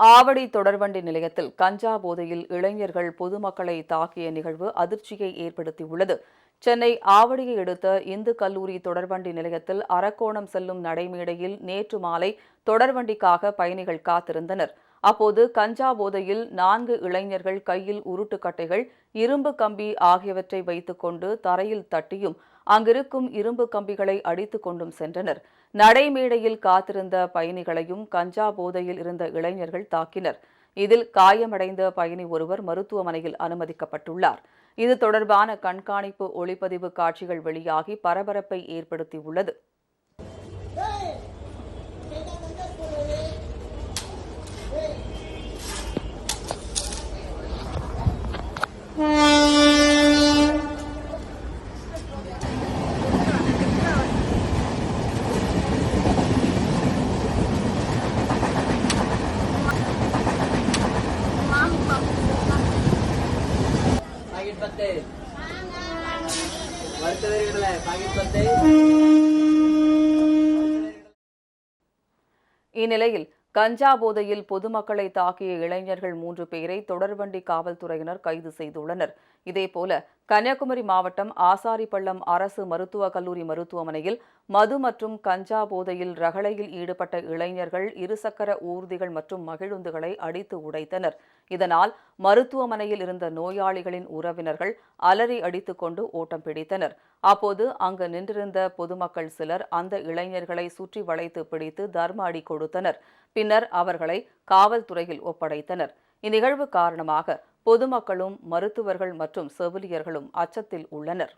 ஆவடி தொடர்வண்டி நிலையத்தில் கஞ்சா போதையில் இளைஞர்கள் பொதுமக்களை தாக்கிய நிகழ்வு அதிர்ச்சியை ஏற்படுத்தியுள்ளது. சென்னை ஆவடியை அடுத்த இந்து கல்லூரி தொடர்வண்டி நிலையத்தில் அரக்கோணம் செல்லும் நடைமேடையில் நேற்று மாலை தொடர்வண்டிக்காக பயணிகள் காத்திருந்தனர். அப்போது கஞ்சா போதையில் நான்கு இளைஞர்கள் கையில் உருட்டுக்கட்டைகள் இரும்பு கம்பி ஆகியவற்றை வைத்துக்கொண்டு தரையில் தட்டியும் அங்கிருக்கும் இரும்பு கம்பிகளை அடித்து கொண்டும் சென்றனர். நடைமேடையில் காத்திருந்த பயணிகளையும் கஞ்சா போதையில் இருந்த இளைஞர்கள் தாக்கினர். இதில் காயமடைந்த பயணி ஒருவர் மருத்துவமனையில் அனுமதிக்கப்பட்டுள்ளார். இது தொடர்பான கண்காணிப்பு ஒளிப்பதிவு காட்சிகள் வெளியாகி பரபரப்பை ஏற்படுத்தியுள்ளது. பாக்கெட் பத்து பாக்கெட் பத்து. இந்நிலையில் கஞ்சா போதையில் பொதுமக்களை தாக்கிய இளைஞர்கள் மூன்று பேரை தொடர்வண்டி காவல்துறையினர் கைது செய்துள்ளனர். இதேபோல கன்னியாகுமரி மாவட்டம் ஆசாரிப்பள்ளம் அரசு மருத்துவக் கல்லூரி மருத்துவமனையில் மது மற்றும் கஞ்சா போதையில் ரகளையில் ஈடுபட்ட இளைஞர்கள் இருசக்கர ஊர்திகள் மற்றும் மகிழுந்துகளை அடித்து உடைத்தனர். இதனால் மருத்துவமனையில் இருந்த நோயாளிகளின் உறவினர்கள் அலறி அடித்துக்கொண்டு ஓட்டம் பிடித்தனர். அப்போது அங்கு நின்றிருந்த பொதுமக்கள் சிலர் அந்த இளைஞர்களை சுற்றி வளைத்து பிடித்து தர்ம அடி கொடுத்தனர். பின்னர் அவர்களை காவல்துறையில் ஒப்படைத்தனர். இந்நிகழ்வு காரணமாக பொதுமக்களும் மருத்துவர்கள் மற்றும் செவிலியர்களும் அச்சத்தில் உள்ளனர்.